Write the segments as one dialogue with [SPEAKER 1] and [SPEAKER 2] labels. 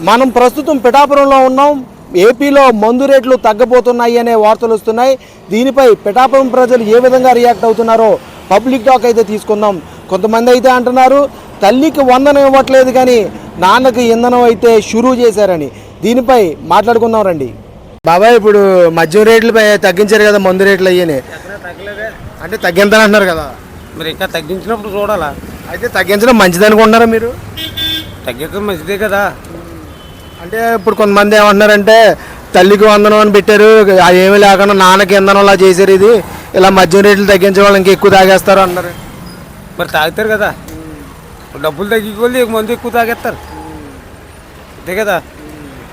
[SPEAKER 1] మనం ప్రస్తుతం పిఠాపురంలో ఉన్నాం. ఏపీలో మందు రేట్లు తగ్గబోతున్నాయి అనే వార్తలు వస్తున్నాయి. దీనిపై పిఠాపురం ప్రజలు ఏ విధంగా రియాక్ట్ అవుతున్నారో పబ్లిక్ టాక్ అయితే తీసుకుందాం. కొంతమంది అయితే అంటున్నారు తల్లికి వందనం ఇవ్వట్లేదు కానీ నాన్నకి ఇంధనం అయితే షురూ చేశారని. దీనిపై మాట్లాడుకుందాం రండి. బాబాయ్ ఇప్పుడు మద్యం రేట్లు పై- తగ్గించారు కదా మందు రేట్లు అయ్యని. అంటే తగ్గిందని అంటున్నారు కదా.
[SPEAKER 2] మరి ఇంకా తగ్గించినప్పుడు చూడాలా?
[SPEAKER 1] అయితే తగ్గించడం మంచిది అనుకుంటున్నారా మీరు?
[SPEAKER 2] తగ్గించడం మంచిదే కదా.
[SPEAKER 1] అంటే ఇప్పుడు కొంతమంది ఏమంటున్నారంటే తల్లికి వందనం అని పెట్టారు. అది ఏమీ లేకుండా నాన్నకి ఇంధనం అలా చేశారు ఇది. ఇలా మద్యం రేట్లు తగ్గించే వాళ్ళు ఎక్కువ తాగేస్తారు అన్నారు.
[SPEAKER 2] మరి తాగుతారు కదా. డబ్బులు తగ్గిపోయి మందు ఎక్కువ తాగేస్తారు. అంతే కదా.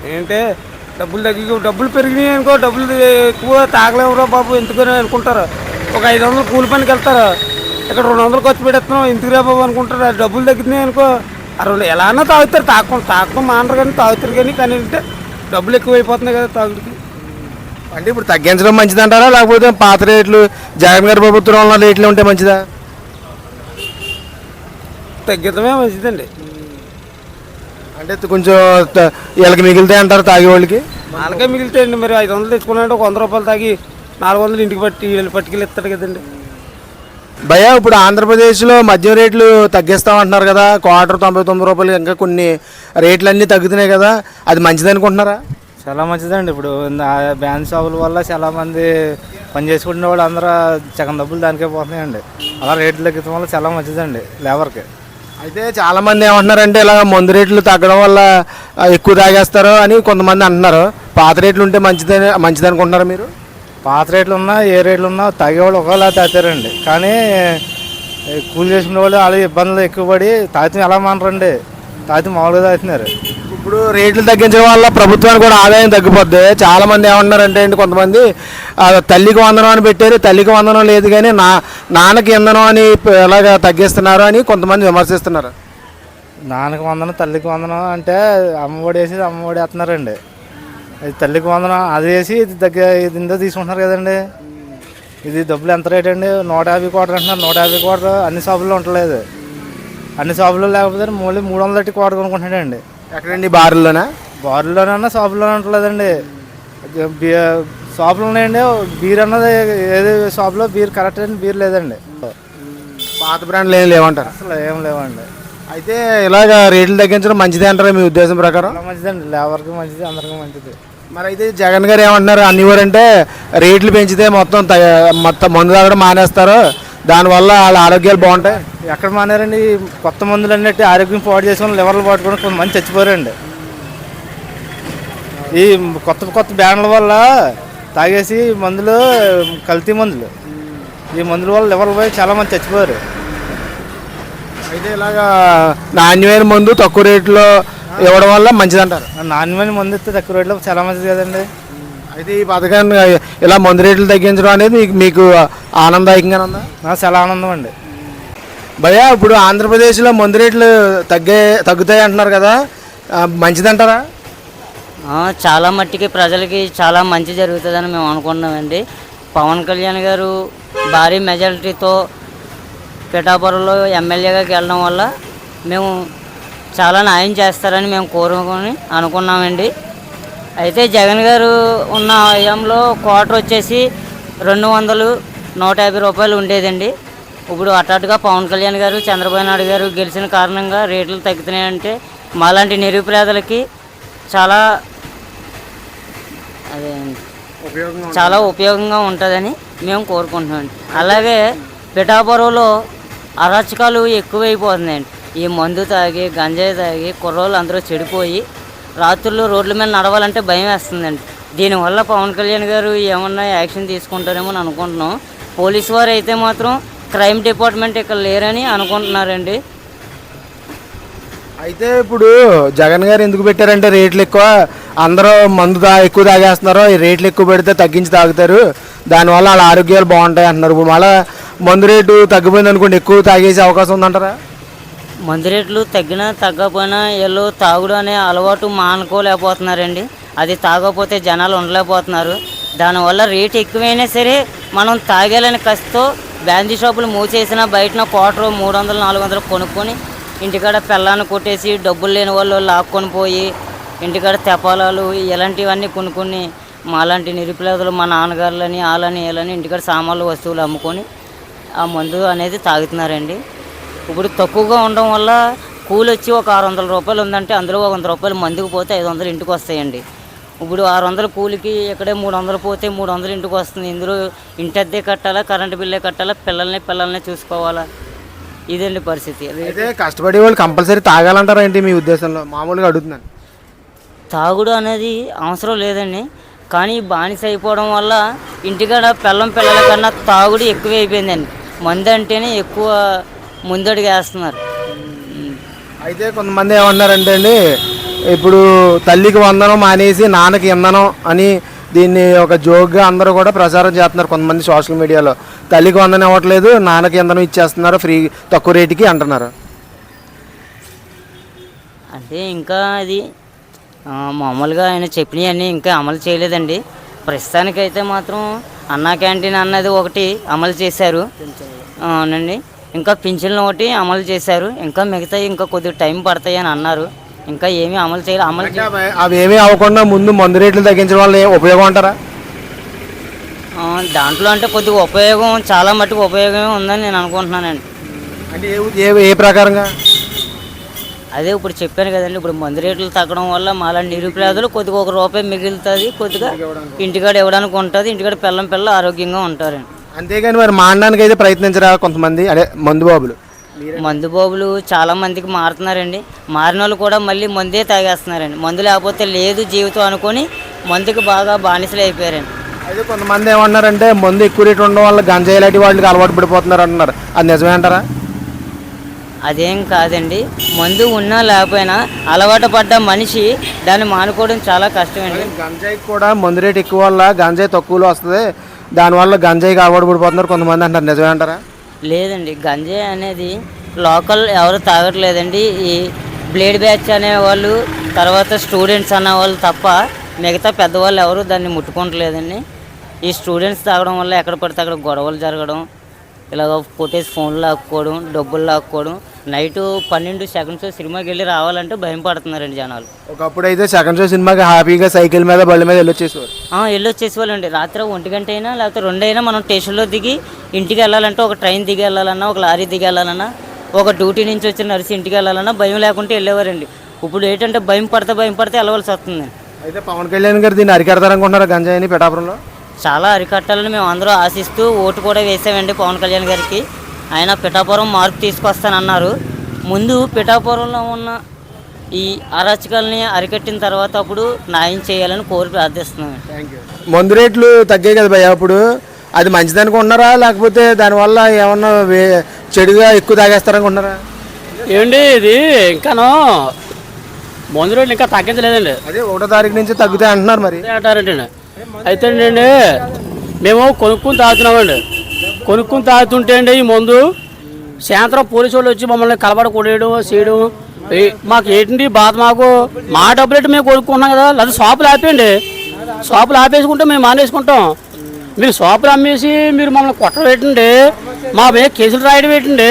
[SPEAKER 2] ఏంటంటే డబ్బులు తగ్గి డబ్బులు పెరిగినాయి అనుకో డబ్బులు ఎక్కువ తాగలేవురా బాబు ఎందుకని అనుకుంటారు? ఒక ఐదు వందలు కూలి పనికి వెళ్తారు. ఇక్కడ రెండు వందలు ఖర్చు పెడతాం ఎందుకురా బాబు అనుకుంటారు? డబ్బులు తగ్గినాయి అనుకో ఆ రెండు ఎలా అన్నా తాగుతారు తాగకుండా తాగకుండా మానరు కానీ తాగుతారు కానీ కానీ అంటే డబ్బులు ఎక్కువ అయిపోతున్నాయి కదా తాగుడికి.
[SPEAKER 1] అంటే ఇప్పుడు తగ్గించడం మంచిది అంటారా లేకపోతే పాత రేట్లు జగన్ గారి ప్రభుత్వంలో రేట్లు ఉంటే మంచిదా?
[SPEAKER 2] తగ్గించడమే మంచిదండి.
[SPEAKER 1] అంటే కొంచెం వీళ్ళకి మిగిలితే అంటారు తాగే వాళ్ళకి
[SPEAKER 2] వాళ్ళకే మిగిలితాయండి మరి ఐదు వందలు తెచ్చుకున్నాంటే ఒక వంద రూపాయలు తాగి నాలుగు వందలు ఇంటికి పట్టి వీళ్ళు పట్టుకెళ్ళి ఇస్తాడు కదండి.
[SPEAKER 1] భయ్యా ఇప్పుడు ఆంధ్రప్రదేశ్లో మద్యం రేట్లు తగ్గిస్తామంటున్నారు కదా. క్వార్టర్ తొంభై తొమ్మిది రూపాయలు ఇంకా కొన్ని రేట్లు అన్నీ తగ్గుతున్నాయి కదా. అది మంచిది అనుకుంటున్నారా?
[SPEAKER 3] చాలా మంచిదండి. ఇప్పుడు బ్యాన్ షాపుల వల్ల చాలా మంది పని చేసుకునే వాళ్ళు అందరూ సగం డబ్బులు దానికే పోతున్నాయండి. అలా రేట్లు తగ్గించడం వల్ల చాలా మంచిదండి లేబర్కి.
[SPEAKER 1] అయితే చాలా మంది ఏమంటున్నారంటే ఇలా మందు రేట్లు తగ్గడం వల్ల ఎక్కువ తాగేస్తారు అని కొంతమంది అంటున్నారు. పాత రేట్లు ఉంటే మంచిదని మంచిది అనుకుంటున్నారా మీరు?
[SPEAKER 3] పాత రేట్లు ఉన్నా ఏ రేట్లు ఉన్నా తాగేవాళ్ళు ఒకవేళ తాగుతారండి. కానీ కూలి చేసుకునే వాళ్ళు వాళ్ళ ఇబ్బందులు ఎక్కువ పడి తాగితే ఎలా మానరండి? తాగితే మామూలుగా తాగుతున్నారు.
[SPEAKER 1] ఇప్పుడు రేట్లు తగ్గించడం వల్ల ప్రభుత్వానికి కూడా ఆదాయం తగ్గిపోద్ది. చాలా మంది ఏమంటున్నారంటే అండి కొంతమంది తల్లికి వందనం అని పెట్టారు తల్లికి వందనం లేదు కానీ నా నాన్నకి ఇంధనం అని ఎలాగ తగ్గిస్తున్నారు అని కొంతమంది విమర్శిస్తున్నారు.
[SPEAKER 3] నాన్నకి వందనం తల్లికి వందనం అంటే అమ్మఒడి వేసి అమ్మఒడి వేస్తున్నారండి. ఇది తల్లికి వందనం అది వేసి ఇది దగ్గర ఇది ఇందో తీసుకుంటున్నారు కదండి. ఇది డబ్బులు ఎంత రేట్ అండి? నూట యాభై కోటర్ అంటున్నారు. నూట యాభై కోటర్ అన్ని షాపుల్లో ఉండలేదు. అన్ని షాపుల్లో లేకపోతే మళ్ళీ మూడు వందల ఎట్టి కోట కొనుక్కుంటాడండి
[SPEAKER 1] ఎక్కడండి? బారుల్లోనా?
[SPEAKER 3] బారుల్లోనన్నా షాపుల్లోనే ఉంటలేదండి బీ షాపులు ఉన్నాయండి. బీర్ అన్నది ఏది షాప్లో బీర్ కరెక్ట్ అని బీర్ లేదండి.
[SPEAKER 1] పాత బ్రాండ్లు ఏం లేవంటారు?
[SPEAKER 3] అసలు ఏం లేవండి.
[SPEAKER 1] అయితే ఇలాగ రేట్లు తగ్గించడం మంచిదే అంటారా మీ ఉద్దేశం ప్రకారం?
[SPEAKER 3] మంచిదండి. లేబర్కి మంచిది అందరికీ మంచిది.
[SPEAKER 1] మరి అయితే జగన్ గారు ఏమంటున్నారు? అన్ని ఊరంటే రేట్లు పెంచితే మొత్తం మొత్తం మందు తాగడం మానేస్తారు. దానివల్ల వాళ్ళ ఆరోగ్యాలు బాగుంటాయి.
[SPEAKER 3] ఎక్కడ మానారండి? కొత్త మందులు అన్నట్టు ఆరోగ్యం పాడు చేసుకుని లివర్లు పట్టుకొని కొంతమంది చచ్చిపోయారండి. ఈ కొత్త కొత్త బ్యాన్ల వల్ల తాగేసి మందులు కల్తీ మందులు. ఈ మందుల వల్ల లివర్లు పోయి చాలా మంది చచ్చిపోయారు.
[SPEAKER 1] అయితే ఇలాగా నాణ్యమైన మందు తక్కువ రేట్లో ఇవ్వడం వల్ల మంచిదంటారు.
[SPEAKER 3] నాణ్యమైన మందు ఇస్తే తక్కువ రేట్లో చాలా మంచిది కదండి.
[SPEAKER 1] అయితే ఈ పథకాన్ని ఇలా మందు రేట్లు తగ్గించడం అనేది మీకు మీకు ఆనందదాయకంగా ఉందా?
[SPEAKER 3] చాలా ఆనందం అండి.
[SPEAKER 1] భయ్యా ఇప్పుడు ఆంధ్రప్రదేశ్లో మందు రేట్లు తగ్గే తగ్గుతాయి అంటున్నారు కదా మంచిదంటారా?
[SPEAKER 4] ఆ, చాలా మట్టికి ప్రజలకి చాలా మంచి జరుగుతుందని మేము అనుకుంటున్నామండి. పవన్ కళ్యాణ్ గారు భారీ మెజారిటీతో పిఠాపురంలో ఎమ్మెల్యేగా గెలడం వల్ల మేము చాలా న్యాయం చేస్తారని మేము కోరుకొని అనుకున్నామండి. అయితే జగన్ గారు ఉన్న హయాంలో క్వార్టర్ వచ్చేసి రెండు వందలు నూట యాభై రూపాయలు ఉండేదండి. ఇప్పుడు హఠాత్తుగా పవన్ కళ్యాణ్ గారు చంద్రబాబు నాయుడు గారు గెలిచిన కారణంగా రేట్లు తగ్గుతున్నాయంటే మాలాంటి నిరుపేదలకి చాలా అదే చాలా ఉపయోగంగా ఉంటుందని మేము కోరుకుంటున్నాం అలాగే పిఠాపురంలో అరాచకాలు ఎక్కువైపోతున్నాయండి ఈ మందు తాగి గంజాయి తాగి కుర్రోళ్ళు అందరూ చెడిపోయి రాత్రుల్లో రోడ్ల మీద నడవాలంటే భయం వేస్తుందండి. దీనివల్ల పవన్ కళ్యాణ్ గారు ఏమన్నా యాక్షన్ తీసుకుంటారేమో అని అనుకుంటున్నాం. పోలీసు వారు అయితే మాత్రం క్రైమ్ డిపార్ట్మెంట్ ఇక్కడ లేరని అనుకుంటున్నారండి.
[SPEAKER 1] అయితే ఇప్పుడు జగన్ గారు ఎందుకు పెట్టారంటే రేట్లు ఎక్కువ? అందరూ మందు తా ఎక్కువ తాగేస్తున్నారు. ఈ రేట్లు ఎక్కువ పెడితే తగ్గించి తాగుతారు. దానివల్ల వాళ్ళ ఆరోగ్యాలు బాగుంటాయి అంటున్నారు. ఇప్పుడు మళ్ళీ మందు రేటు తగ్గిపోయింది అనుకోండి ఎక్కువ తాగేసే అవకాశం ఉందంటారా?
[SPEAKER 4] మందు రేట్లు తగ్గినా తగ్గకపోయినా వీళ్ళు తాగుడు అనే అలవాటు మానుకోలేకపోతున్నారండి. అది తాగకపోతే జనాలు ఉండలేకపోతున్నారు. దానివల్ల రేటు ఎక్కువైనా సరే మనం తాగేయాలని కసితో బ్యాందీ షాపులు మూసేసిన బయటన క్వార్టర్ మూడు వందలు నాలుగు వందలు కొనుక్కొని ఇంటికాడ పిల్లాన్ని కొట్టేసి డబ్బులు లేని వాళ్ళు లాక్కొని పోయి ఇంటికాడ తెపాలాలు ఇలాంటివన్నీ కొన్ని కొన్ని మాలాంటి నిరుపేదలు మా నాన్నగారులని వాళ్ళని వీళ్ళని ఇంటికాడ సామాన్లు వస్తువులు అమ్ముకొని ఆ మందు అనేది తాగుతున్నారండి. ఇప్పుడు తక్కువగా ఉండడం వల్ల కూలి వచ్చి ఒక ఆరు వందల రూపాయలు ఉందంటే అందులో ఒక వంద రూపాయలు మందుకు పోతే ఐదు వందలు ఇంటికి వస్తాయండి. ఇప్పుడు ఆరు వందల కూలికి ఇక్కడే మూడు వందలు పోతే మూడు వందలు ఇంటికి వస్తుంది. ఇందులో ఇంటి అద్దె కట్టాలా కరెంటు బిల్లే కట్టాలా పిల్లల్ని పిల్లల్ని చూసుకోవాలా? ఇదండి పరిస్థితి.
[SPEAKER 1] అయితే కష్టపడే వాళ్ళు కంపల్సరీ తాగాలంటారా ఏంటి మీ ఉద్దేశంలో? మామూలుగా అడుగుతున్నాను.
[SPEAKER 4] తాగుడు అనేది అవసరం లేదండి. కానీ బానిస అయిపోవడం వల్ల ఇంటికాడ పిల్లం పిల్లల కన్నా తాగుడు ఎక్కువ అయిపోయిందండి మందు అంటేనే ఎక్కువ ముందడుగు వేస్తున్నారు.
[SPEAKER 1] అయితే కొంతమంది ఏమన్నారంటే అండి ఇప్పుడు తల్లికి వందనం మానేసి నాన్నకి ఇంధనం అని దీన్ని ఒక జోక్గా అందరూ కూడా ప్రచారం చేస్తున్నారు కొంతమంది సోషల్ మీడియాలో. తల్లికి వందనం ఇవ్వట్లేదు నాన్నకి ఇంధనం ఇచ్చేస్తున్నారు ఫ్రీ తక్కువ రేటుకి అంటున్నారు.
[SPEAKER 4] అంటే ఇంకా అది మామూలుగా ఆయన చెప్పినవన్నీ ఇంకా అమలు చేయలేదండి. ప్రస్తుతానికైతే మాత్రం అన్నా క్యాంటీన్ అన్నది ఒకటి అమలు చేశారు. అవునండి. ఇంకా పింఛన్లు ఒకటి అమలు చేశారు. ఇంకా మిగతా ఇంకా కొద్దిగా టైం పడతాయి అని అన్నారు. ఇంకా ఏమీ అమలు చేయాలి. అమలు
[SPEAKER 1] అవి- ఏమీ అవ్వకుండా ముందు మందు రేట్లు తగ్గించడం వల్ల ఉపయోగం అంటారా?
[SPEAKER 4] దాంట్లో అంటే కొద్దిగా ఉపయోగం చాలా మట్టుకు ఉపయోగమే ఉందని నేను అనుకుంటున్నానండి.
[SPEAKER 1] అంటే ఏ ప్రకారంగా?
[SPEAKER 4] అదే ఇప్పుడు చెప్పాను కదండి ఇప్పుడు మందు రేట్లు తగ్గడం వల్ల మాలా నిరుపేదలు కొద్దిగా ఒక రూపాయి మిగులుతుంది కొద్దిగా ఇంటికాడ ఇవ్వడానికి ఉంటుంది ఇంటికాడ పిల్లం పిల్ల ఆరోగ్యంగా ఉంటారండి
[SPEAKER 1] అంతేగాని మరి మానడానికి అయితే ప్రయత్నించరా కొంతమంది? అదే మందు బాబులు.
[SPEAKER 4] మందు బాబులు చాలా మందికి మారుతున్నారండి. మారిన వాళ్ళు కూడా మళ్ళీ మందే తాగేస్తున్నారండి. మందు లేకపోతే లేదు జీవితం అనుకొని మందుకి బాగా బానిసలు అయిపోయారండి.
[SPEAKER 1] అయితే కొంతమంది ఏమన్నారంటే మందు ఎక్కువ రేటు ఉండడం వల్ల గంజాయి లాంటి వాళ్ళకి అలవాటు పడిపోతున్నారు అంటున్నారు. అది నిజమే అంటారా
[SPEAKER 4] అదేం కాదండి. మందు ఉన్నా లేకపోయినా అలవాటు పడ్డ మనిషి దాన్ని మానుకోవడం చాలా కష్టమండి.
[SPEAKER 1] గంజాయికి కూడా మందు రేటు ఎక్కువ వల్ల గంజాయి తక్కువలో వస్తుంది. దానివల్ల గంజాయికి అలవాటు పడిపోతున్నారు కొంతమంది అంటారు నిజమే అంటారా?
[SPEAKER 4] లేదండి. గంజాయి అనేది లోకల్ ఎవరు తాగట్లేదండి. ఈ బ్లేడ్ బ్యాచ్ అనేవాళ్ళు తర్వాత స్టూడెంట్స్ అనేవాళ్ళు తప్ప మిగతా పెద్దవాళ్ళు ఎవరు దాన్ని ముట్టుకోవట్లేదండి ఈ స్టూడెంట్స్ తాగడం వల్ల ఎక్కడ పడితే అక్కడ గొడవలు జరగడం ఇలాగ కొట్టేసి ఫోన్లు లాక్కోవడం డబ్బులు లాక్కోవడం. నైట్ పన్నెండు సెకండ్స్ సినిమాకి వెళ్ళి రావాలంటే భయం పడుతున్నారండి జనాలు.
[SPEAKER 1] ఒకప్పుడు అయితే సెకండ్ షో సినిమాకి హ్యాపీగా సైకిల్ మీద బళ్ళ మీద వెళ్ళొచ్చేసేవారు.
[SPEAKER 4] ఆ, వెళ్ళి వచ్చేసేవాళ్ళండి రాత్రి ఒంటి గంట అయినా లేకపోతే రెండు అయినా మనం స్టేషన్లో దిగి ఇంటికి వెళ్ళాలంటే ఒక ట్రైన్ దిగి వెళ్ళాలన్నా ఒక లారీ దిగి వెళ్ళాలన్నా ఒక డ్యూటీ నుంచి వచ్చిన నర్సి ఇంటికి వెళ్ళాలన్నా భయం లేకుంటే వెళ్ళేవారండి. ఇప్పుడు ఏంటంటే భయం పడితే భయం పడితే వెళ్ళవలసి వస్తుంది.
[SPEAKER 1] అయితే పవన్ కళ్యాణ్ గారు దీన్ని అరికడతారనుకుంటున్నారు గంజాయిని పిఠాపురంలో
[SPEAKER 4] చాలా అరికట్టాలని మేము అందరూ ఆశిస్తూ ఓటు కూడా వేసామండి పవన్ కళ్యాణ్ గారికి. ఆయన పిఠాపురం మార్పు తీసుకొస్తానన్నారు. ముందు పిఠాపురంలో ఉన్న ఈ అరాచకాలని అరికట్టిన తర్వాత అప్పుడు న్యాయం చేయాలని కోరి ప్రార్థిస్తున్నాం.
[SPEAKER 1] మందు రేట్లు తగ్గాయి కదా భయ్య అప్పుడు. అది మంచిది అనుకుంటున్నారా? లేకపోతే దానివల్ల ఏమన్నా వే- చెడుగా ఎక్కువ తాగేస్తారనుకుంటున్నారా
[SPEAKER 5] ఏమండి ఇది ఇంకాను మందు రేట్లు ఇంకా తగ్గించలేదండి.
[SPEAKER 1] అదే ఒకటో తారీఖు నుంచి తగ్గుతాయి అంటున్నారు మరి.
[SPEAKER 5] అదే అంటారంటండి. అయితే అండి మేము కొనుక్కుని తాగుతున్నామండి. కొనుక్కుని తాగుతుంటే అండి ఈ మందు సాయంత్రం పోలీసు వాళ్ళు వచ్చి మమ్మల్ని కలబడ కొడేయడం చేయడం మాకు ఏంటండి బాధ మాకు? మా డబ్బులు మేము కొనుక్కున్నాం కదా లేదా షాపులు ఆపేయండి. షాపులు ఆపేసుకుంటే మేము మానేసుకుంటాం. మీరు షాపులు అమ్మేసి మీరు మమ్మల్ని కొట్టడం ఏంటండి? మా మీద కేసులు రాయడం ఏంటండి?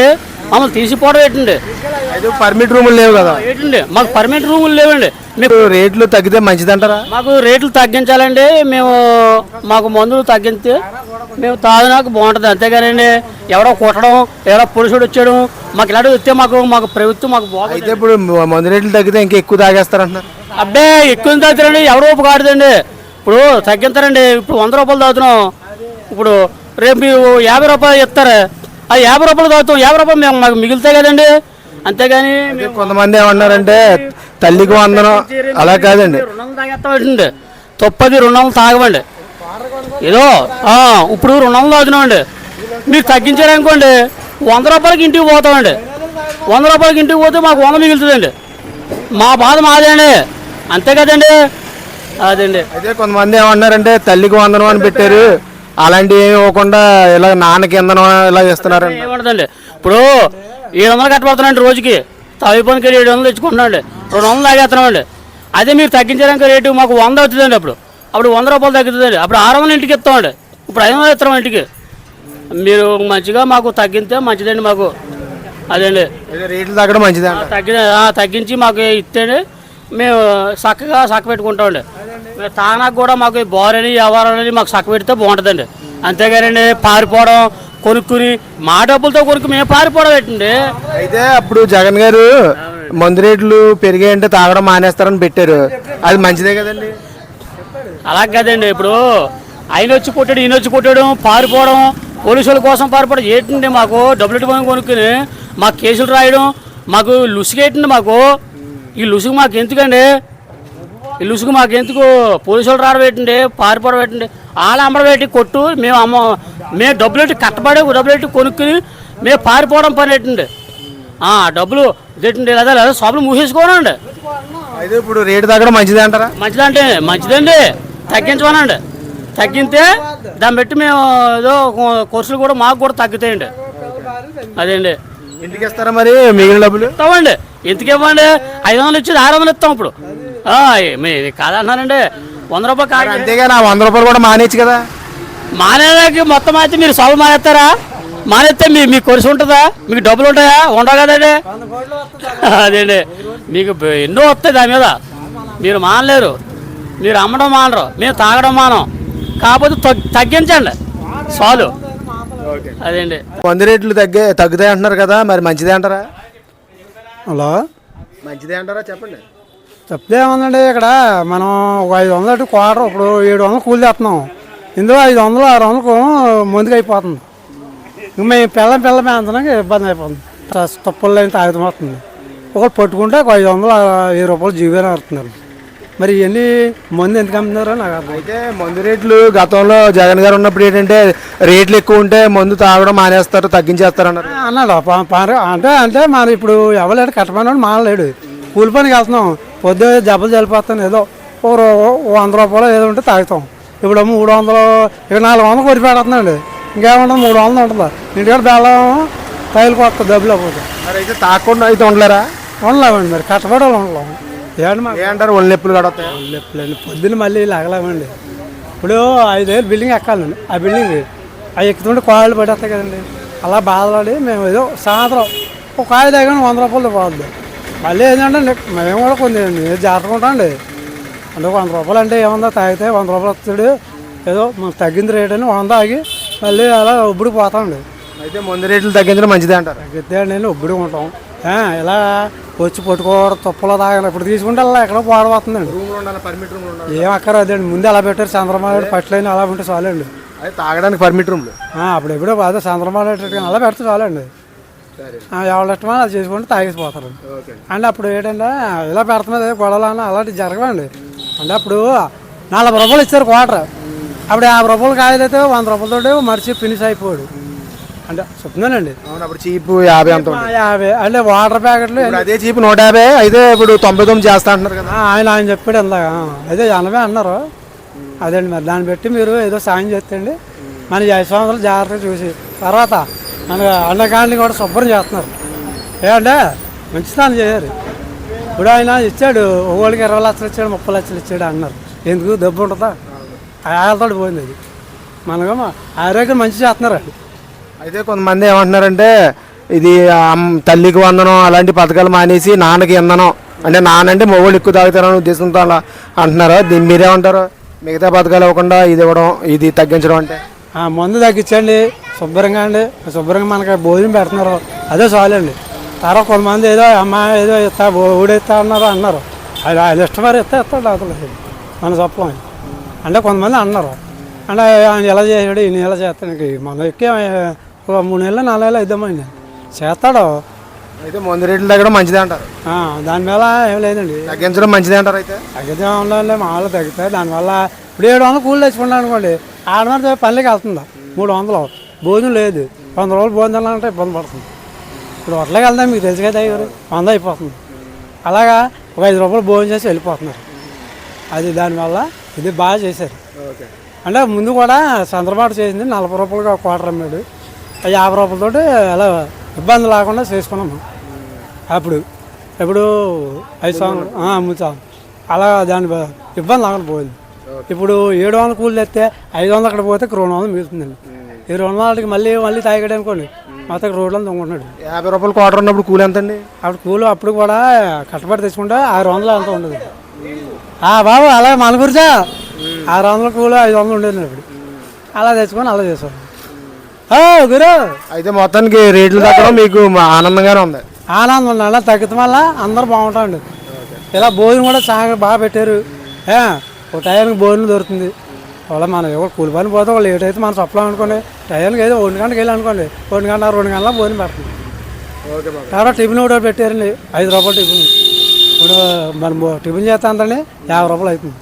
[SPEAKER 5] మమ్మల్ని తీసిపోవడం ఏంటండి?
[SPEAKER 1] అయితే పర్మిట్ రూములు లేవు కదా.
[SPEAKER 5] ఏంటండి? మాకు పర్మనెంట్ రూములు లేవండి. మీకు
[SPEAKER 1] రేట్లు తగ్గితే మంచిదంటారా?
[SPEAKER 5] మాకు రేట్లు తగ్గించాలండి. మేము మాకు మందులు తగ్గిస్తే మేము తాగినాక బాగుంటుంది. అంతేగానండి ఎవడో కొట్టడం ఎవడో పురుషుడు వచ్చాడు మాకు ఇలాంటివి వస్తే మాకు మాకు ప్రభుత్వం మాకు బాగుంది.
[SPEAKER 1] అయితే ఇప్పుడు మందు రేట్లు తగ్గితే ఇంకా ఎక్కువ తాగేస్తారంటున్నారు.
[SPEAKER 5] అబ్బే ఎక్కువ తాగుతారండి? ఎవరో ఊపు కాడుదండి ఇప్పుడు తగ్గించారండి. ఇప్పుడు వంద రూపాయలు తాగుతున్నాం. ఇప్పుడు రేపు మీరు యాభై రూపాయలు ఇస్తారు. ఆ యాభై రూపాయలు తాగుతాం యాభై రూపాయలు మేము మాకు మిగులుతాయి కదండి. అంతేగాని
[SPEAKER 1] కొంతమంది ఏమన్నారంటే తల్లికి వందనం అలా కాదండి
[SPEAKER 5] వందలు తాగేస్తామండి. తప్పది రెండు వందలు తాగమండి. ఏదో ఇప్పుడు వందలు తాగుతున్నామండి మీరు తగ్గించారనుకోండి వంద రూపాయలకి ఇంటికి పోతామండి. వంద రూపాయలకి ఇంటికి పోతే మాకు వంద మిగులుతుందండి. మా బాధ మాదేండి అంతే కదండి. అదండి.
[SPEAKER 1] అయితే కొంతమంది ఏమన్నారంటే తల్లికి వందనం అని పెట్టారు. అలాంటివి ఏమి ఇవ్వకుండా ఇలా నాన్నకి ఇంధనం ఇలా ఇస్తున్నారండి
[SPEAKER 5] ఏమంటుందండి ఇప్పుడు ఏడు వందలు కట్టబడుతున్నాండి రోజుకి. తాగిపోనికి ఏడు వందలు తెచ్చుకుంటున్నాండి. రెండు వందలు తాగేస్తున్నామండి అదే మీరు తగ్గించడానికి రేటు మాకు వంద అవుతుందండి అప్పుడు. అప్పుడు వంద రూపాయలు తగ్గుతుందండి. అప్పుడు ఆరు వందలు ఇంటికి ఇస్తామండి. ఇప్పుడు ఐదు వందలు ఇస్తాం ఇంటికి. మీరు మంచిగా మాకు తగ్గితే మంచిదండి మాకు. అదండి.
[SPEAKER 1] అయితే రేట్లు తగ్గడం మంచిదే
[SPEAKER 5] తగ్గి తగ్గించి మాకు ఇస్తేనే మేము చక్కగా చక్క పెట్టుకుంటామండి. మేము తానాకు కూడా మాకు ఈ బోర్ అని వ్యవహారం అని మాకు చక్క పెడితే బాగుంటుందండి. అంతేగానండి పారిపోవడం కొనుక్కుని మా డబ్బులతో కొనుక్కు మేము పారిపోవడం ఏంటండి?
[SPEAKER 1] అయితే అప్పుడు జగన్ గారు మందు రేట్లు పెరిగాయంటే తాగడం మానేస్తారని పెట్టారు. అది మంచిదే కదండి.
[SPEAKER 5] అలా కదండి ఇప్పుడు ఆయన వచ్చి కొట్టాడు ఈయన వచ్చి కొట్టాడు పారిపోవడం పోలీసుల కోసం పారిపోవడం ఏంటండి మాకు? డబ్బులు ఇట్టుకొని కొనుక్కుని మాకు కేసులు రాయడం మాకు లుసుగేటండి మాకు. ఈ లుసుగు మాకు ఎందుకండి? ఈ లుసుగు మాకు ఎందుకు? పోలీసులు రావడం ఏంటండి పారిపోవడం ఏంటండి వాళ్ళ అమ్మడం ఏంటి కొట్టు మేము అమ్మ మేము డబ్బులు ఎట్టి కట్టబడి డబ్బులు ఎట్టి కొనుక్కుని మేము పారిపోవడం పని ఆ, డబ్బులు ఏంటండి లేదా లేదా షాపులు మూసేసుకోనండి.
[SPEAKER 1] అయితే ఇప్పుడు రేటు తగ్గడం మంచిదే అంటారా?
[SPEAKER 5] మంచిదంటే మంచిదండి. తగ్గించమనండి. తగ్గితే దాన్ని బట్టి మేము ఏదో కోర్సులు కూడా మాకు కూడా తగ్గుతాయండి. అదేండి.
[SPEAKER 1] ఇంటికి ఇస్తారా మరి? మిగిలిన డబ్బులు?
[SPEAKER 5] ఇస్తామండి ఎందుకు ఇవ్వండి? ఐదు వందలు ఇచ్చి ఆరు వందలు ఇస్తాం ఇప్పుడు. ఆ, మీ కాదన్నానండి వంద రూపాయలు కాదు.
[SPEAKER 1] అంతేగా నా వంద రూపాయలు కూడా మానేచ్చు కదా.
[SPEAKER 5] మానేదానికి మొత్తం అయితే మీరు సభ మానేస్తారా? మానేస్తే మీ మీకు కొరిసి ఉంటుందా? మీకు డబ్బులు ఉంటాయా? ఉండవు కదండి అదేండి. మీకు ఎన్నో వస్తాయి దాని మీద. మీరు మానలేరు. మీరు అమ్మడం మానరు. మేము తాగడం మానం. కాకపోతే తగ్- తగ్గించండి. చాలు అదేండి.
[SPEAKER 1] మందు రేట్లు తగ్గే తగ్గుతాయి అంటున్నారు కదా మరి మంచిదే అంటారా?
[SPEAKER 6] హలో?
[SPEAKER 1] మంచిదే అంటారా? చెప్పండి.
[SPEAKER 6] తప్పితే ఏముందండి ఇక్కడ మనం ఒక ఐదు వందలు అటు క్వార్టర్ ఇప్పుడు ఏడు వందలు కూలి తెస్తున్నాం ఇందులో ఐదు వందలు ఆరు వందలకు ముందుకు అయిపోతుంది. ఇంక మేము పిల్లం పిల్ల మేంతనానికి ఇబ్బంది అయిపోతుంది. తప్పులు అయిన తాగుతం వస్తుంది. ఒకటి పట్టుకుంటే ఒక ఐదు వందలు వెయ్యి రూపాయలు జీవన ఆడుతున్నారు మరి ఇవన్నీ మందు ఎందుకు అమ్ముతున్నారో నాకు అర్థం
[SPEAKER 1] అయితే మందు రేట్లు గతంలో జగన్ గారు ఉన్నప్పుడు ఏంటంటే రేట్లు ఎక్కువ ఉంటే మందు తాగడం మానేస్తారు తగ్గించేస్తారు అన్నారు
[SPEAKER 6] అన్నాడు. ప- ప- అంటే అంటే మరి ఇప్పుడు ఎవలేడు కట్టమన్నాడు మానలేడు. కూలి పనికి వెళ్తున్నాం పొద్దు దెబ్బలు చల్లిపోతాను ఏదో ఓ రూ- ఓ వంద రూపాయలు ఏదో ఉంటే తాగుతాం. ఇప్పుడు మూడు వందలు ఇక నాలుగు వందలు కొట్టి పెడుతున్నాడు. ఇంకేముంటుంది? మూడు వందలు ఉంటుంది. ఇంటికాడ బెల్లం తైలు కొత్త డబ్బులు అయిపోతాయి
[SPEAKER 1] మరి అయితే తాగకుండా అయితే ఉండలేరా?
[SPEAKER 6] ఉండలేమండి మరి. కట్టబడి ఉండలేము. మాకు
[SPEAKER 1] ఒళ్ళు నొప్పులు కడతాయి?
[SPEAKER 6] లేపులేండి పొద్దున్న మళ్ళీ లాగలేమండి. ఇప్పుడు ఐదేళ్ళు బిల్డింగ్ ఎక్కాలండి. ఆ బిల్డింగ్ అవి ఎక్కుతుంటే కాళ్ళు పడేస్తాయి కదండి. అలా బాధపడి మేము ఏదో సాయంత్రం ఒక కాయ దగ్గర వంద రూపాయలు పోద్ది. మళ్ళీ ఏంటంటే మేము కూడా కొన్ని నేను జాగ్రత్తగా ఉంటాండి అంటే వంద రూపాయలు అంటే ఏముందో తాగితే వంద రూపాయలు వస్తాడు. ఏదో మనకు తగ్గింది రేట్ అని వంద ఆగి మళ్ళీ అలా ఉబ్బుడు పోతాండి
[SPEAKER 1] అయితే మందు రేట్లు తగ్గించడం మంచిదే అంటారు.
[SPEAKER 6] తగ్గితే నేను ఉబ్బుడు ఉంటాం. ఇలా వచ్చి పట్టుకోవడం తుప్పలో తాగడం ఇప్పుడు తీసుకుంటే అలా ఎక్కడో పాడబోతుందండి ఏం అక్కర అదండి ముందు అలా పెట్టారు. చంద్రబాబు పట్లైన అలా ఉంటే చాలండి.
[SPEAKER 1] తాగడానికి పర్మిట్ రూమ్లు.
[SPEAKER 6] ఆ, అప్పుడు ఎప్పుడో అదే చంద్రబాబు అలా పెడితే చాలండి. ఎవరి ఇష్టమో అది చేసుకుంటే తాగేసిపోతారు. అంటే అప్పుడు ఏంటంటే ఇలా పెడుతున్నది గొడవలు అని అలాంటివి జరగవండి. అంటే అప్పుడు నలభై రూపాయలు ఇచ్చారు క్వార్టర్ అప్పుడు యాభై రూపాయలు కాయలైతే వంద రూపాయలతో మరిచి ఫినిష్ అయిపోయాడు. అంటే చెప్తున్నానండి.
[SPEAKER 1] అవును అప్పుడు చీప్ యాభై అంత
[SPEAKER 6] ఆ, యాభై అంటే వాటర్ ప్యాకెట్లు
[SPEAKER 1] ఇప్పుడు అదే చీప్ నూట యాభై అయితే ఇప్పుడు తొంభై తొమ్మిది చేస్తా అంటున్నారు కదా.
[SPEAKER 6] ఆ, ఆయన ఆయన చెప్పాడు ఇందాక. ఆ, అదే ఎనభై అన్నారు. అదండి మరి దాన్ని బట్టి మీరు ఏదో సాయం చేస్తండి. మన సంవత్సరాలు జాగ్రత్తగా చూసి. తర్వాత మన అండకాండ్ని కూడా శుభ్రం చేస్తున్నారు. ఏమంటే మంచి స్థానం చేయారు ఇప్పుడు ఆయన ఇచ్చాడు ఒకళ్ళకి ఇరవై లక్షలు ఇచ్చాడు ముప్పై లక్షలు ఇచ్చాడు అన్నారు. ఎందుకు? దెబ్బ ఉంటుందా? ఆయనతో పోయింది అది. మనకు ఆరోగ్యం మంచి చేస్తున్నారు
[SPEAKER 1] అయితే కొంతమంది ఏమంటున్నారంటే ఇది తల్లికి వందనం అలాంటి పథకాలు మానేసి నాన్నకి ఇందనం అంటే నాన్న అంటే మొగోళ్ళు ఎక్కువ తాగుతారని ఉద్దేశంతో అలా అంటున్నారు? దీన్ని మీరేమంటారు? మిగతా పథకాలు ఇవ్వకుండా ఇది ఇవ్వడం ఇది తగ్గించడం అంటే?
[SPEAKER 6] మందు తగ్గించండి. శుభ్రంగా అండి శుభ్రంగా మనకి భోజనం పెడుతున్నారు. అదే చాలండి. తర్వాత కొంతమంది ఏదో అమ్మ ఏదో ఇస్తా ఊడేస్తా అన్నారు అన్నారు. అది అది ఇష్టమారి ఇస్తా ఇస్తాడు అసలు మన చెప్పం అంటే కొంతమంది అన్నారు. అంటే ఆయన ఎలా చేసాడు ఈయన ఎలా చేస్తాడు ఇంక మన ఎక్కే ఒక మూడు నెలలు నాలుగు నెలలు ఇద్దామండి చేస్తాడు?
[SPEAKER 1] అయితే మందు రేట్లు తగ్గడం మంచిదే అంటారు.
[SPEAKER 6] ఆ, దాని మీద ఏం లేదండి.
[SPEAKER 1] తగ్గించడం మంచిదే అంటారు అయితే?
[SPEAKER 6] తగ్గితే ఉండాలి మామూలు తగ్గుతాయి దానివల్ల ఇప్పుడు ఏడు వందలు కూలి తెచ్చుకున్నాను అనుకోండి ఆడమంటే పల్లెకి వెళ్తుందా? మూడు వందలు. భోజనం లేదు. వంద రోజులు భోజనం తినాలంటే ఇబ్బంది పడుతుంది. ఇప్పుడు హోటల్కి వెళ్దాం మీకు తెలుసు కదా అయ్యారు వంద అయిపోతుంది. అలాగా ఒక ఐదు రూపాయలు భోజనం చేసి వెళ్ళిపోతున్నారు. అది దానివల్ల ఇది బాగా చేశారు. అంటే ముందు కూడా చంద్రబాబు చేసింది నలభై రూపాయలుగా క్వార్టర్ అమ్మాడు. ఆ యాభై రూపాయలతోటి అలా ఇబ్బంది లేకుండా చేసుకున్నాము అప్పుడు ఇప్పుడు ఐదు సంవత్సరాలు అమ్ముతాం అలా దాని ఇబ్బంది లేకుండా పోయింది. ఇప్పుడు ఏడు వందల కూలి తెస్తే ఐదు వందలు అక్కడ పోతే రెండు వందలు మిగులుతుందండి. ఈ రెండు వందలకి మళ్ళీ మళ్ళీ తాగడం అనుకోండి మొత్తం రోడ్లు దొంగకున్నాడు
[SPEAKER 1] యాభై రూపాయలు క్వార్టర్ ఉన్నప్పుడు కూలి ఎంత అండి
[SPEAKER 6] అప్పుడు కూలి అప్పుడు కూడా కట్టబడి తెచ్చుకుంటే ఆరు వందలు అంత ఉండదు. ఆ బాబు అలా మన గురిచా? ఆరు వందల కూలి ఐదు వందలు ఉండేది ఇప్పుడు అలా తెచ్చుకొని అలా చేసాం గురు.
[SPEAKER 1] అయితే మొత్తానికి రేట్లు తగ్గడం మీకు ఆనందంగానే ఉంది.
[SPEAKER 6] ఆనందం అలా తగ్గితే వల్ల అందరూ బాగుంటాండి ఇలా భోజనం కూడా చాలా బాగా పెట్టారు. ఒక టైంకి భోజనం దొరుకుతుంది. అలా మనం ఎవరు కూలి పని పోతే వాళ్ళు లేట్ అయితే మనం చెప్పలేం అనుకోండి. టైంకి అయితే ఒంటి గంటకి వెళ్ళి అనుకోండి ఒంటి గంట రెండు గంటల భోజనం పెడుతుంది కాబట్టి టిఫిన్ కూడా పెట్టారండి ఐదు రూపాయలు టిఫిన్. ఇప్పుడు మనం టిఫిన్ చేస్తా అంతండి యాభై రూపాయలు అవుతుంది.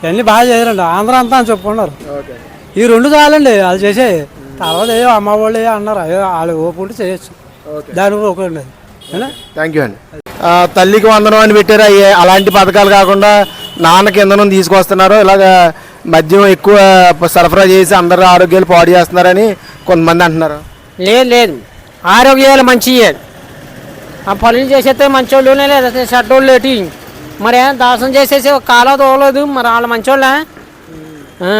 [SPEAKER 6] ఇవన్నీ బాగా చేయరండి ఆంధ్ర అంతా అని చెప్పుకున్నారు. ఈ రెండు చాలండి వాళ్ళు చేసే తర్వాత ఏదో అమ్మ వాళ్ళు ఏదో అన్నారు అయ్యో వాళ్ళు ఓపు ఉంటే చేయొచ్చు దానికి ఒక
[SPEAKER 1] థ్యాంక్ యూ అండి. తల్లికి వందనం అని పెట్టారు అయ్యే అలాంటి పథకాలు కాకుండా నాన్నకి ఇంధనం తీసుకొస్తున్నారు. ఇలాగ మద్యం ఎక్కువ సరఫరా చేసి అందరు ఆరోగ్యాలు పాడు చేస్తున్నారని కొంతమంది అంటున్నారు.
[SPEAKER 7] లేదు లేదు. ఆరోగ్యాలు మంచియే. ఆ పనులు చేసేస్తే మంచోళ్ళునే లేదు? చెడ్డోళ్ళు లేటి మరి ఏం దాసం చేసేసి ఒక కాలో తోలేదు మరి వాళ్ళు మంచోళ్ళే? ఆ,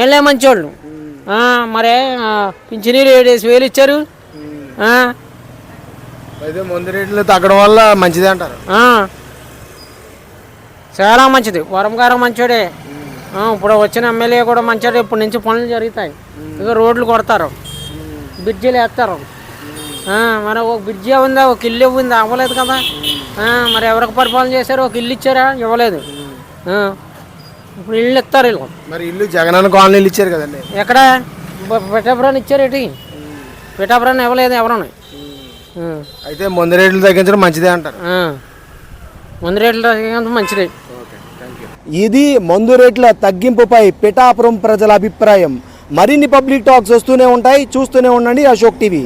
[SPEAKER 7] ఏం లే మంచోళ్ళు. మరే ఆ, పింఛనీరు ఏడేసి వేలు ఇచ్చారు.
[SPEAKER 1] అయితే ముందు రేట్లు తగ్గడం వల్ల మంచిదే అంటారు.
[SPEAKER 7] చాలా మంచిది. వరం గారు మంచోడే. ఇప్పుడు వచ్చిన ఎమ్మెల్యే కూడా మంచోడే. ఇప్పటి నుంచి పనులు జరుగుతాయి. ఇక రోడ్లు కొడతారు. బ్రిడ్జిలు వేస్తారు. మరి ఒక బ్రిడ్జి ఉందా? ఒక ఇల్లు ఉంది? అవ్వలేదు కదా. మరి ఎవరికి పరిపాలన చేశారు? ఒక ఇల్లు ఇచ్చారా? ఇవ్వలేదు. ఇప్పుడు ఇల్లు ఇస్తారు
[SPEAKER 1] మరి ఇల్లు జగనన్న కాలనీలు ఇచ్చారు కదండి.
[SPEAKER 7] ఎక్కడ? పిఠాపురాన్ని ఇచ్చారేటి పిఠాపురాన్ని ఇవ్వలేదు ఎవరన్నా ఆ.
[SPEAKER 1] అయితే ముందు రేట్లు తగ్గించడం మంచిదే అంటారు.
[SPEAKER 7] ఆ. ముందు రేట్లు తగ్గినంత మంచిది.
[SPEAKER 1] ఇది మందు రేట్ల తగ్గింపుపై పిఠాపురం ప్రజల అభిప్రాయం. మరిన్ని పబ్లిక్ టాక్స్ వస్తూనే ఉంటాయి. చూస్తూనే ఉండండి అశోక్ టీవీ.